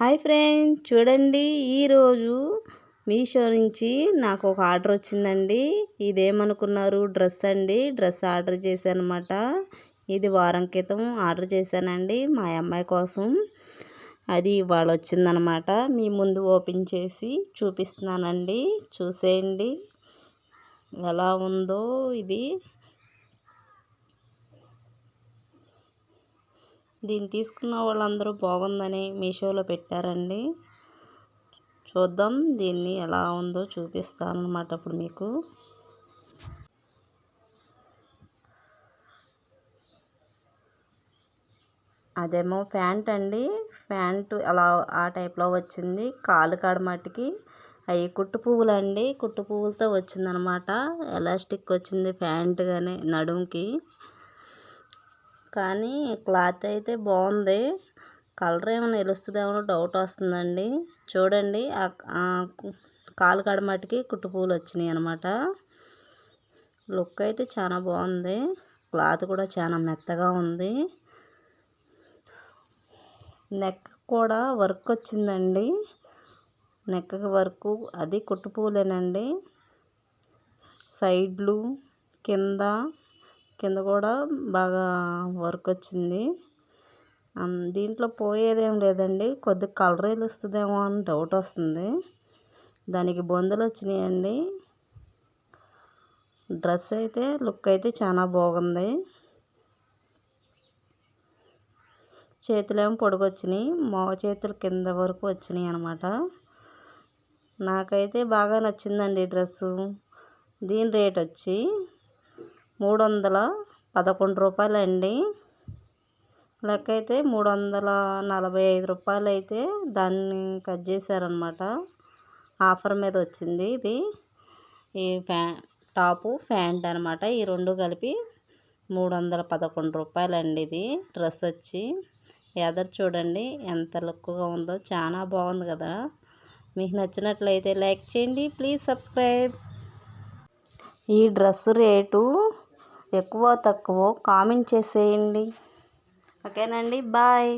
Hi friend చూడండి ఈరోజు మీషో నుంచి నాకు ఒక ఆర్డర్ వచ్చిందండి. ఇదేమనుకున్నారు? డ్రెస్ అండి. డ్రెస్ ఆర్డర్ చేశాను అనమాట ఇది వారం క్రితం ఆర్డర్ చేశానండి మా అమ్మాయి కోసం. అది ఇవాళ వచ్చిందనమాట మీ ముందు ఓపెన్ చేసి చూపిస్తున్నానండి. చూసేయండి. ఎలా ఉందో ఇది. దీన్ని తీసుకున్న వాళ్ళందరూ బాగుందని మీషోలో పెట్టారండి. చూద్దాం దీన్ని ఎలా ఉందో చూపిస్తాను అనమాట ఇప్పుడు మీకు. అదేమో ప్యాంట్ అండి. ప్యాంటు అలా ఆ టైప్లో వచ్చింది. కాలు కాడ మట్టుకి అవి కుట్టు పువ్వులు అండి కుట్టు పువ్వులతో వచ్చిందనమాట ఎలాస్టిక్ వచ్చింది ప్యాంట్ కానీ నడుముకి. కానీ క్లాత్ అయితే బాగుంది. కలర్ ఏమైనా నిలుస్తుందేమో డౌట్ వస్తుందండి. చూడండి కాలు కాడ మటుకి కుట్టుపూలు వచ్చినాయి అనమాట లుక్ అయితే చాలా బాగుంది. క్లాత్ కూడా చాలా మెత్తగా ఉంది. నెక్ కూడా వర్క్ వచ్చిందండి. నెక్ వర్క్ అది కుట్టుపూలేనండి సైడ్లు కింద కింద కూడా బాగా వర్క్ వచ్చింది. దీంట్లో పోయేదేం లేదండి. కొద్దిగా కలర్ వస్తుందేమో అని డౌట్ వస్తుంది. దానికి బొందలు వచ్చినాయండి. డ్రెస్ అయితే లుక్ అయితే చాలా బాగుంది. చేతులేమో పొడుగు వచ్చినాయి. మోగ చేతుల కింద వరకు వచ్చినాయి అనమాట నాకైతే బాగా నచ్చిందండి డ్రెస్సు. దీని రేట్ వచ్చి మూడు వందల పదకొండు రూపాయలు అండి లెక్క అయితే మూడు వందల నలభై ఐదు రూపాయలు అయితే దాన్ని కట్ చేశారనమాట ఆఫర్ మీద వచ్చింది ఇది. ఈ ఫ్యా టాపు ప్యాంట్ అనమాట ఈ రెండు కలిపి మూడు వందల పదకొండు రూపాయలండి ఇది. డ్రెస్ వచ్చి ఎదరు చూడండి ఎంత లుక్గా ఉందో. చాలా బాగుంది కదా. మీకు నచ్చినట్లయితే లైక్ చేయండి. Please subscribe. ఈ డ్రెస్ రేటు ఎక్కువ తక్కువ కామెంట్ చేసేయండి. ఓకేనండి బాయ్.